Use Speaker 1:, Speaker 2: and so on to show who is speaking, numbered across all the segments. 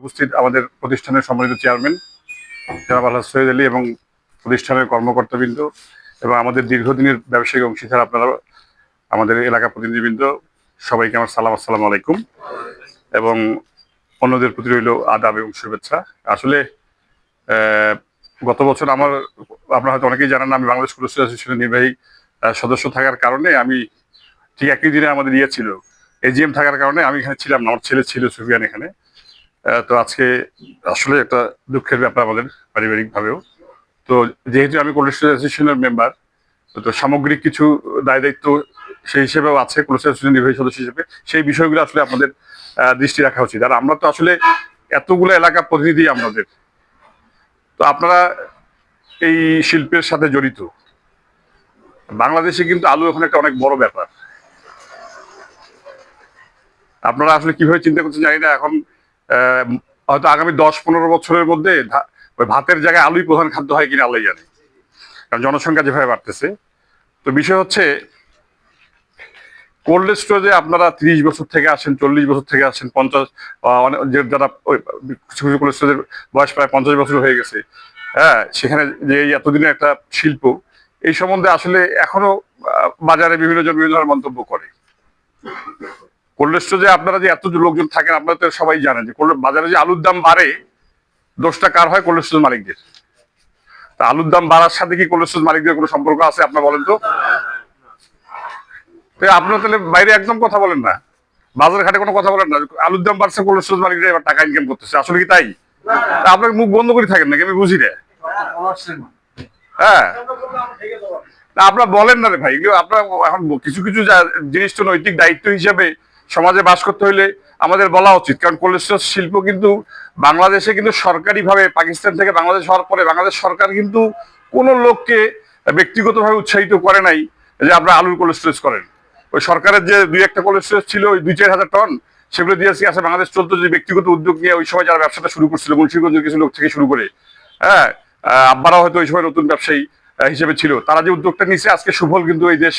Speaker 1: উপস্থিত আমাদের প্রতিষ্ঠানের সম্মানিত চেয়ারম্যান, জনাব আল্লাহ সৈয়দ আলী এবং প্রতিষ্ঠানের কর্মকর্তাবৃন্দ এবং আমাদের দীর্ঘদিনের ব্যবসায়িক অংশীদার আপনারা, আমাদের এলাকা প্রতিনিধিবৃন্দ, সবাইকে আমার সালাম, আসসালামু আলাইকুম। এবং অন্যদের প্রতি রইল আদাব এবং শুভেচ্ছা। আসলে গত বছর আমার, আপনারা হয়তো অনেকেই জানেন আমি বাংলাদেশ কুল অ্যাসোসিয়েশনের নির্বাহী সদস্য থাকার কারণে আমি ঠিক একই দিনে আমাদের ইয়ে ছিল, এজিএম থাকার কারণে আমি এখানে ছিলাম না, আমার ছেলে ছিল সুফিয়ান এখানে। তো আজকে আসলে একটা দুঃখের ব্যাপার আমাদের পারিবারিকভাবেও। তো যেহেতু আমি কোলেস্ট্রল অ্যাসোসিয়েশনের মেম্বার তো সামগ্রিক কিছু দায় দায়িত্ব সেই হিসেবেও আছে অ্যাসোসিয়েশন নির্বাহী সদস্য হিসেবে। সেই বিষয়গুলো আসলে আপনাদের দৃষ্টি রাখা উচিত। আর আমরা তো আসলে এতগুলো এলাকা প্রতিনিধি আমাদের। তো আপনারা এই শিল্পের সাথে জড়িত। বাংলাদেশে কিন্তু আলু এখন একটা অনেক বড় ব্যাপার। আপনারা আসলে কীভাবে চিন্তা করছেন জানি না। এখন হয়তো আগামী দশ পনেরো বছরের মধ্যে ওই ভাতের জায়গায় আলুই প্রধান খাদ্য হয় কিনা আল্লাহ জানে। কারণ জনসংখ্যা যেভাবে বাড়তেছে। তো বিষয় হচ্ছে কোল্ড স্টোরেজে আপনারা তিরিশ বছর থেকে আসেন, চল্লিশ বছর থেকে আসেন, পঞ্চাশ যে যারা কিছু কিছু কোল্ড স্টোরেজের বয়স প্রায় পঞ্চাশ বছর হয়ে গেছে হ্যাঁ সেখানে যে এতদিনের একটা শিল্প, এই সম্বন্ধে আসলে এখনও বাজারে বিভিন্ন জন বিভিন্ন ধরনের মন্তব্য করে। কোল্ড স্টোরেজে আপনারা যে এত লোকজন থাকেন, আপনারা তো সবাই জানেন যে cold- বাজারে যে আলুর দাম বাড়ে, দোষটা কার হয় কোল্ড স্টোরেজ মালিকদের? তা আলুর দাম বাড়ার সাথে কি কোল্ড স্টোরেজ মালিকদের কোনো সম্পর্ক আছে আপনার বলেন তো? আপনারা তাহলে বাইরে একদম কথা বলেন না। বাজার ঘাটে কোনো কথা বলেন না। আলুর দাম বাড়ছে কোল্ড স্টোরেজ মালিকরা এবার টাকা ইনকাম করতেছে। আসলে কি তাই? তা আপনার মুখ বন্ধ করে থাকেন নাকি? আমি বুঝি না। হ্যাঁ। আপনারা বলেন না রে ভাই। আপনারা এখন কিছু কিছু জিনিস তো নৈতিক দায়িত্ব হিসাবে সমাজে বাস করতে হইলে আমাদের বলা উচিত। কারণ কোলেস্ট্রল শিল্প কিন্তু বাংলাদেশে কিন্তু সরকারিভাবে, পাকিস্তান থেকে বাংলাদেশ হওয়ার পরে বাংলাদেশ সরকার কিন্তু কোনো লোককে ব্যক্তিগতভাবে উৎসাহিত করে নাই যে আপনারা আলুর কোলেস্ট্রেজ করেন। ওই সরকারের যে দুই একটা কোলেস্ট্রেজ ছিল, ওই দুই চার হাজার টন, সেগুলো দিয়ে আসে বাংলাদেশ চলতো যে ব্যক্তিগত উদ্যোগ নিয়ে ওই সময় যারা ব্যবসাটা শুরু করছিল, মুন্সিগঞ্জের কিছু লোক থেকে শুরু করে। হ্যাঁ আব্বারাও হয়তো ওই সময় নতুন ব্যবসায়ী হিসেবে ছিল। তারা যে উদ্যোগটা নিয়েছে আজকে সুফল কিন্তু এই দেশ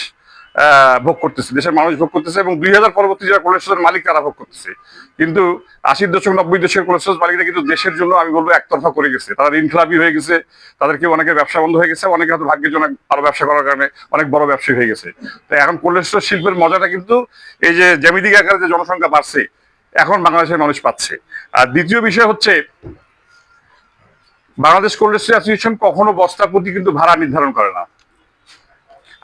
Speaker 1: ভোগ করতেছে। দেশের মানুষ ভোগ করতেছে এবং দুই হাজার পরবর্তী যারা কোলেস্ট্রেজের মালিক, তারা ভোগ করতেছে। কিন্তু আশির দশক নব্বই দশকের কোলেস্ট্রেজ মালিকরা কিন্তু দেশের জন্য, আমি বলব, একতরফা করে গেছে। তারা ঋণ খেলাপি হয়ে গেছে, তাদেরকে অনেকের ব্যবসা বন্ধ হয়ে গেছে, অনেকে হয়তো ভাগ্যের জন্য আরও ব্যবসা করার কারণে অনেক বড় ব্যবসায়ী হয়ে গেছে। তাই এখন কোলেস্ট্রেজ শিল্পের মজাটা কিন্তু এই যে জ্যামিতিক আকারে যে জনসংখ্যা বাড়ছে, এখন বাংলাদেশের মানুষ পাচ্ছে। আর দ্বিতীয় বিষয় হচ্ছে, বাংলাদেশ কোল্ড অ্যাসোসিয়েশন কখনো বস্তা প্রতি কিন্তু ভাড়া নির্ধারণ করে না।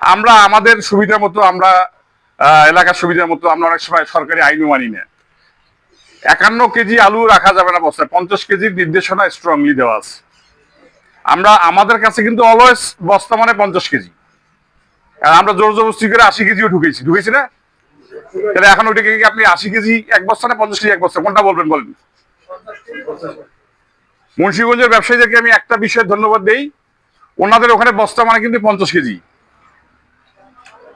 Speaker 1: আমরা আমাদের সুবিধা মতো আমরা এলাকার সুবিধা মতো আমরা অনেক সময় সরকারি আইনও মানি না। একান্ন কেজি আলু রাখা যাবে না বস্তায়, পঞ্চাশ কেজির নির্দেশনা স্ট্রংলি দেওয়া আছে। আমরা, আমাদের কাছে কিন্তু অলওয়েজ বস্তা মানে পঞ্চাশ কেজি। আর আমরা জোর জবরদস্তি করে আশি কেজিও ঢুকেছি। ঢুকেছি না? তাহলে এখন ওইটাকে আপনি আশি কেজি এক বস্তা না পঞ্চাশ কেজি এক বস্তা? কোনটা বলবেন বলেন? মুন্সিগঞ্জের ব্যবসায়ীদেরকে আমি একটা বিষয়ে ধন্যবাদ দেই। ওনাদের ওখানে বস্তা মানে কিন্তু পঞ্চাশ কেজি।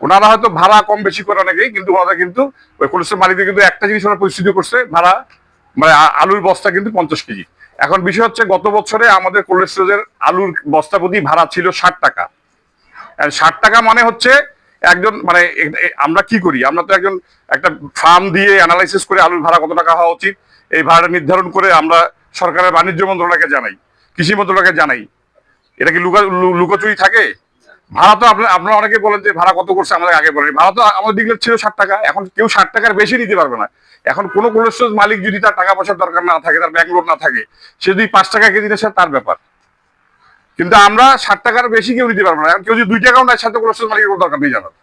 Speaker 1: ওনারা হয়তো ভাড়া কম বেশি করে অনেকেই, কিন্তু ওনারা কিন্তু ওই কোলেস্ট্রল মালিকদের কিন্তু একটা জিনিস ওরা পরিস্থিতি করছে, ভাড়া মানে আলুর বস্তা কিন্তু পঞ্চাশ কেজি। এখন বিষয় হচ্ছে গত বছরে আমাদের কোলেস্ট্রলের আলুর বস্তা প্রতি ভাড়া ছিল ষাট টাকা। ষাট টাকা মানে হচ্ছে একজন মানে আমরা কি করি? আমরা তো একজন, একটা ফার্ম দিয়ে অ্যানালাইসিস করে আলুর ভাড়া কত টাকা হওয়া উচিত। এই ভাড়াটা নির্ধারণ করে আমরা সরকারের বাণিজ্য মন্ত্রণালয়কে জানাই, কৃষি মন্ত্রণালয়কে জানাই। এটা কি লুকা লুকোচুরি থাকে? ভাড়া তো আপনার আপনারা অনেকে বলেন যে ভাড়া কত করছে, আমাদের আগে বলেন। ভাড়া তো আমাদের দিকে ছিল ষাট টাকা। এখন কেউ ষাট টাকার বেশি নিতে পারবে না। এখন কোনো কোলেস্ট্রোল মালিক যদি তার টাকা পয়সার দরকার না থাকে, তার ব্যাংক না থাকে, সে যদি পাঁচ টাকা কেজি নেয় তার ব্যাপার। কিন্তু আমরা ষাট টাকার বেশি কেউ নিতে পারব না। এখন কেউ যদি দুই টাকাও নেয় সাথে কোলেস্ট্রল মালিকের কোনো দরকার নেই জানার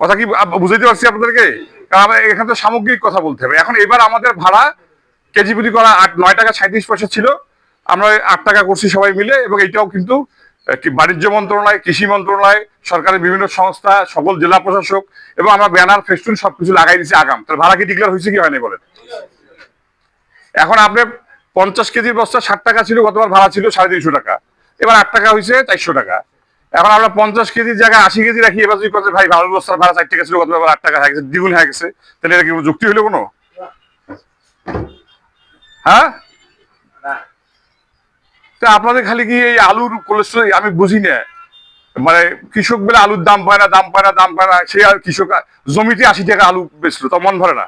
Speaker 1: কথা কি বুঝাইতে পারছি আপনাদেরকে? কারণ এখানে তো সামগ্রিক কথা বলতে হবে। এখন এবার আমাদের ভাড়া কেজি প্রতি করা আট নয় টাকা সাঁত্রিশ পয়সা ছিল। আমরা আট টাকা করছি সবাই মিলে, এবং এটাও কিন্তু বাণিজ্য মন্ত্রণালয়, কৃষি মন্ত্রণালয়, সরকারের বিভিন্ন সংস্থা, সকল জেলা প্রশাসক এবং আমরা ব্যানার, ফেস্টুন সবকিছু লাগাই দিচ্ছি আগাম। তাহলে ভাড়া কি ডিক্লেয়ার হয়েছে কি হয়নি বলেন? এখন আপনি পঞ্চাশ কেজির বস্তা ষাট টাকা ছিল, গতবার ভাড়া ছিল সাড়ে তিনশো টাকা। এবার আট টাকা হয়েছে, চারশো টাকা। এখন আমরা পঞ্চাশ কেজির জায়গায় আশি কেজি রাখি, এবার যদি কথা ভাই, ভালো বস্তার ভাড়া চার টাকা ছিল, গতবার আট টাকা হয়ে গেছে, দ্বিগুণ হয়ে গেছে। তাহলে এটা কি যুক্তি হলো কোনো? হ্যাঁ? তা আপনাদের খালি কি এই আলুর কোলেস্ট্রল আমি বুঝি না। মানে কৃষক বেলা আলুর দাম পায় না, দাম পায় না, দাম পায় না, সে আর কৃষক জমিতে আশি টাকা আলু বেচলো তো মন ভরে না।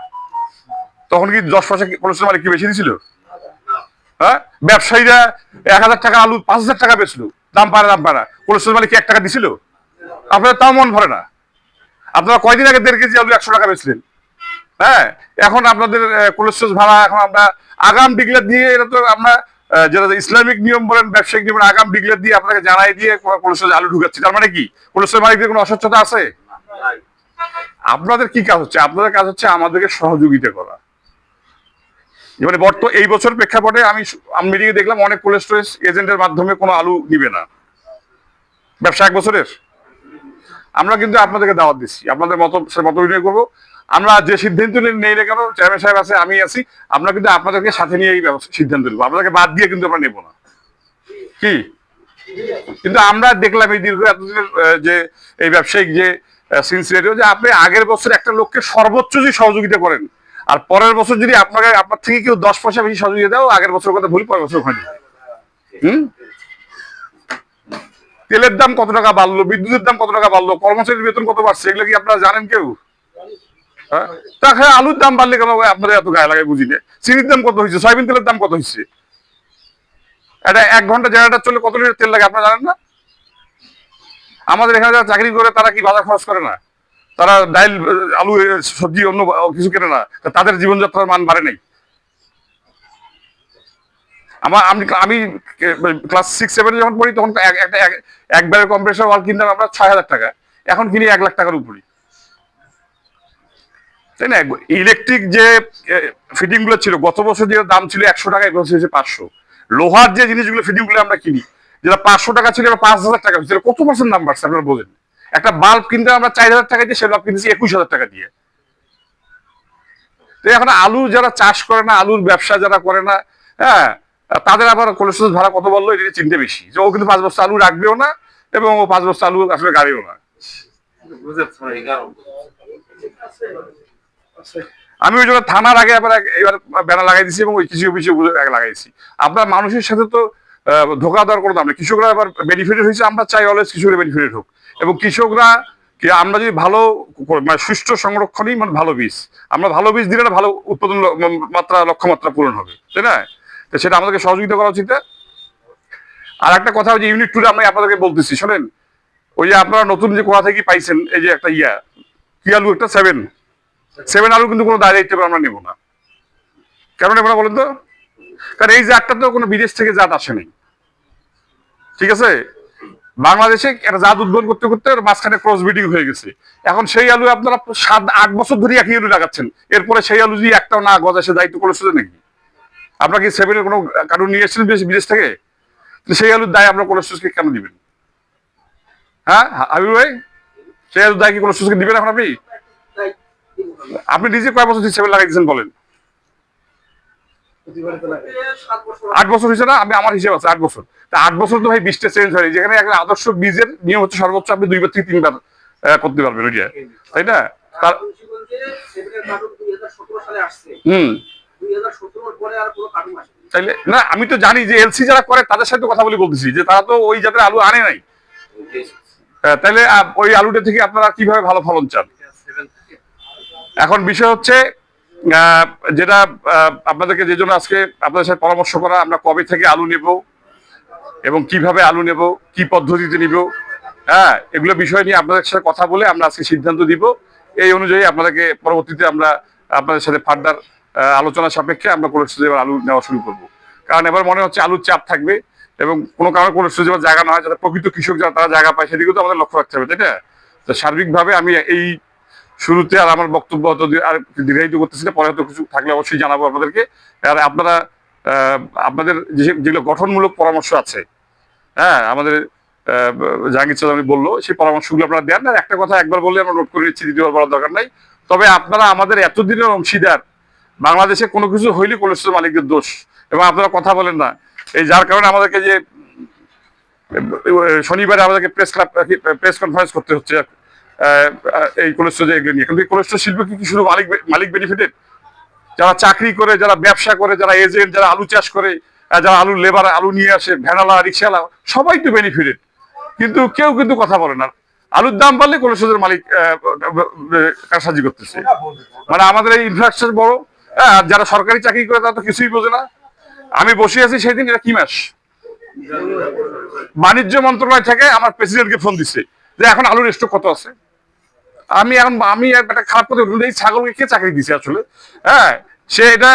Speaker 1: তখন কি দশ পয়সা কোলেস্ট্রল মালিক কি বেশি দিছিল? হ্যাঁ? ব্যবসায়ীরা এক হাজার টাকা আলু পাঁচ হাজার টাকা বেচলো, দাম পারে দাম পারে কোলেস্ট্রল মালিক কি এক টাকা দিছিল? আপনাদের তাও মন ভরে না। আপনারা কয়দিন আগে দেড় কেজি আলু একশো টাকা বেচলেন। হ্যাঁ? এখন আপনাদের কোলেস্ট্রল ভাড়া এখন আমরা আগাম ডিগ্লার দিয়ে এটা তো আমরা যেটা ইসলামিক নিয়ম বলেন, ব্যবসায়িক নিয়ম আগাম ডিগ্লার দিয়ে আপনাকে জানাই দিয়ে কোলেস্ট্রল আলু ঢুকাচ্ছি। তার মানে কি? কোলেস্ট্রল মালিকদের কোনো অস্বচ্ছতা আছে? আপনাদের কি কাজ হচ্ছে? আপনাদের কাজ হচ্ছে আমাদেরকে সহযোগিতা করা। এবারে বর্ত, এই বছর প্রেক্ষাপটে আমি আমি মিটিংয়ে দেখলাম অনেক কোল্ড স্টোরেজ এজেন্টের মাধ্যমে কোনো আলু নিবে না। ব্যবসা এক বছরের? আমরা কিন্তু আপনাদেরকে দাওয়াত দিচ্ছি। আপনাদের মত মত বিনিয়োগ করব। আমরা যে সিদ্ধান্ত নেই না কেন চেয়ারম্যান সাহেব আছে, আমি আছি। আমরা কিন্তু আপনাদেরকে সাথে নিয়ে এই সিদ্ধান্ত নেব। আপনাদেরকে বাদ দিয়ে কিন্তু আমরা নেব না। কি? কিন্তু আমরা দেখলাম এই দীর্ঘ এতদিনের যে এই ব্যবসায়িক যে সিনসিয়ারিও যে আপনি আগের বছর একটা লোককে সর্বোচ্চ যদি সহযোগিতা করেন, আর পরের বছর যদি আপনাকে আপনার থেকে কেউ দশ পয়সা বেশি সহযোগিতা দাও আগের বছর কথা ভুল, পরের বছর ওখানে। হুম? তেলের দাম কত টাকা বাড়লো? বিদ্যুতের দাম কত টাকা বাড়লো? কর্মচারীর বেতন কত বাড়ছে? এগুলো কি আপনারা জানেন কেউ? তা হ্যাঁ আলুর দাম বাড়লে কেন? আপনারা এত গায়ে লাগায় বুঝি না চিনির দাম কত হয়েছে? সয়াবিন তেলের দাম কত হয়েছে? এটা এক ঘণ্টা জেনারেটার চলে কত লিটার তেল লাগে আপনারা জানেন না? আমাদের এখানে যারা চাকরি করে, তারা কি বাজার খরচ করে না? তারা ডাইল, আলু, সবজি, অন্য কিছু কেনে না। তাদের জীবনযাত্রার মান বাড়ে নাই। আমার আমি আমি ক্লাস সিক্স, সেভেনে যখন পড়ি, তখন এক- একটা কম্প্রেসার ওয়াল কিনতাম আমরা ছয় হাজার টাকা। এখন কিনি এক লাখ টাকার উপরে তাই না? ইলেকট্রিক যে ফিটিংগুলো ছিল, গত বছর যে দাম ছিল একশো টাকা এবছর হয়েছে পাঁচশো। লোহার যে জিনিসগুলো ফিটিংগুলো আমরা কিনি, যেটা পাঁচশো টাকা ছিল পাঁচ হাজার টাকা হয়েছিল কত পার্সেন্ট দাম বাড়ছে আপনারা বোঝেন একটা বাল্ব কিনতে আমরা চার হাজার টাকা দিয়ে সে বাল্ব কিনতেছি একুশ হাজার টাকা দিয়ে। তো এখন আলু যারা চাষ করে না, আলুর ব্যবসা যারা করে না হ্যাঁ তাদের আবার কোলেস্ট্রল ভাড়া কত বলল, এটা চিনতে বেশি। যে ও কিন্তু পাঁচ বস্তা আলু রাখবেও না, এবং ও পাঁচ বস্তা আলু আসলে গাড়িও না। আমি ওই জন্য থানার আগে আবার এক- এবার ব্যানার লাগাই দিছি এবং ওই কৃষি অফিসে আগে লাগাইছি। আপনার মানুষের সাথে তো ধোকা দেওয়ার কোনো দাম নেই। কৃষকরা এবার বেনিফিটেড হয়েছে, আমরা চাই অলওয়েজ কৃষকরা বেনিফিটেড হোক। এবং কৃষকরা কি, আমরা যদি ভালো মানে সুষ্ঠু সংরক্ষণই মানে ভালো বীজ, আমরা ভালো বীজ দিলে ভালো উৎপাদন মাত্রা, লক্ষ্যমাত্রা পূরণ হবে। তাই না? তো সেটা আমাদেরকে সহযোগিতা করা উচিত। আর একটা কথা যে ইউনিট টুরে আমি আপনাদেরকে বলতেছি, শোনেন? ওই যে আপনারা নতুন যে কোথা থেকে পাইছেন, এই যে একটা ইয়া কি আলু একটা সেভেন সেভেন আলু কিন্তু কোনো দায় দায়িত্ব আমরা নেব না। কেন নেব না বলেন তো? কারণ এই জাতটা তো কোনো বিদেশ থেকে জাত আসেনি ঠিক আছে? বাংলাদেশে একটা জাত উদ্বোধন করতে করতে মাঝখানে ক্রস ব্রিডিং হয়ে গেছে। এখন সেই আলু আপনারা সাত, আট বছর ধরে একই আলু লাগাচ্ছেন। এরপরে সেই আলু যদি একটাও না গজা সে দায়িত্ব করেছে নাকি আপনার কি সেভেনের কোনো কারণ নিয়ে এসেছিলেন বিদেশ থেকে? সেই আলুর দায় আপনার কোলেস্ট্রোসকে কেন দিবেন? হ্যাঁ হাবিব ভাই? সেই আলুর দায় কি কোলেস্ট্রোসকে দিবেন এখন আপনি? আপনি নিজে কয় বছর সেভেন লাগাই দিয়েছেন বলেন? আট বছর না? আমি আমার হিসেব আছে, আট বছর। তা আট বছর তো ভাই বীজটা চেঞ্জ হয় যেখানে একটা আদর্শ বীজের নিয়ম হচ্ছে সর্বোচ্চ আপনি দুইবার থেকে তিনবার করতে পারবেন ওইটা তাই না? তার হুম। তাইলে না, আমি তো জানি যে এলসি যারা করে, তাদের সাথে কথা বলে বলতেছি, যে তারা তো ওই জাতের আলু আনে নাই। তাইলে ওই আলুটা থেকে আপনারা কীভাবে ভালো ফলন চান? এখন বিষয় হচ্ছে যেটা আপনাদেরকে যে জন্য আজকে আপনাদের সাথে পরামর্শ করা, আমরা কবে থেকে আলু নেব এবং কীভাবে আলু নেব, কি পদ্ধতিতে নিব হ্যাঁ এগুলো বিষয় নিয়ে আপনাদের সাথে কথা বলে আমরা আজকে সিদ্ধান্ত দিব। এই অনুযায়ী আপনাদেরকে পরবর্তীতে আমরা আপনাদের সাথে ফার্দার আলোচনা সাপেক্ষে আমরা কোল্ড স্টোরেজে এবার আলু নেওয়া শুরু করব। কারণ এবার মনে হচ্ছে আলুর চাপ থাকবে এবং কোনো কারণে কোল্ড স্টোরেজে এবার জায়গা না হয় যাতে প্রকৃত কৃষক যারা, তারা জায়গা পায়, সেদিকেও তো আমাদের লক্ষ্য রাখতে হবে, তাই না? তো সার্বিকভাবে আমি এই শুরুতে আর আমার বক্তব্য হয়তো আর দীর্ঘায়িত করতেছি না, পরে হয়তো কিছু থাকলে অবশ্যই জানাব আপনাদেরকে। আর আপনারা আপনাদের যেগুলো গঠনমূলক পরামর্শ আছে হ্যাঁ আমাদের জাহাঙ্গীর চৌধুরী বলল, সেই পরামর্শগুলো আপনারা দেন না। একটা কথা একবার বললে আমরা নোট করে নিচ্ছি, দ্বিতীয়বার বলার দরকার নাই। তবে আপনারা আমাদের এতদিনের অংশীদার, বাংলাদেশে কোনো কিছু হইলে কোলেস্ট্রল মালিকদের দোষ। এবং আপনারা কথা বলেন না। এই যার কারণে আমাদেরকে যে শনিবারে আমাদেরকে প্রেস ক্লাব প্রেস কনফারেন্স করতে হচ্ছে। এই নিয়ে। কিন্তু এই কোলেস্ট্রল শিল্প কি শুধু মালিক মালিক বেনিফিটেড যারা চাকরি করে, যারা ব্যবসা করে, যারা এজেন্ট যারা আলু চাষ করে যারা আলু লেবার আলু নিয়ে আসে ভ্যানালা রিক্সাওয়ালা, সবাই তো বেনিফিটেড কিন্তু কেউ কিন্তু কথা বলে না। আলুর দাম বাড়লে কোলেস্ট্রলের মালিক কারসাজি করতেছে? মানে আমাদের এই ইনফ্রাস্ট্রাকচার বড়। হ্যাঁ আর যারা সরকারি চাকরি করে, তারা তো কিছুই বোঝে না। আমি বসে আছি সেদিন, এটা কি মাস? বাণিজ্য মন্ত্রণালয় থেকে আমার প্রেসিডেন্টকে ফোন দিচ্ছে যে এখন আলুর স্টক কত আছে? আমি এখন আমি একটা খারাপ কথা এই ছাগলকে কে চাকরি দিছে আসলে? হ্যাঁ সে এটা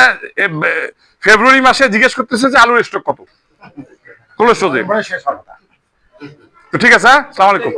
Speaker 1: ফেব্রুয়ারি মাসে জিজ্ঞেস করতেছে যে আলুর স্টক কত? কোল্ড স্টোরেজে
Speaker 2: শেষ কথা
Speaker 1: তো ঠিক আছে হ্যাঁ? সালাম আলাইকুম।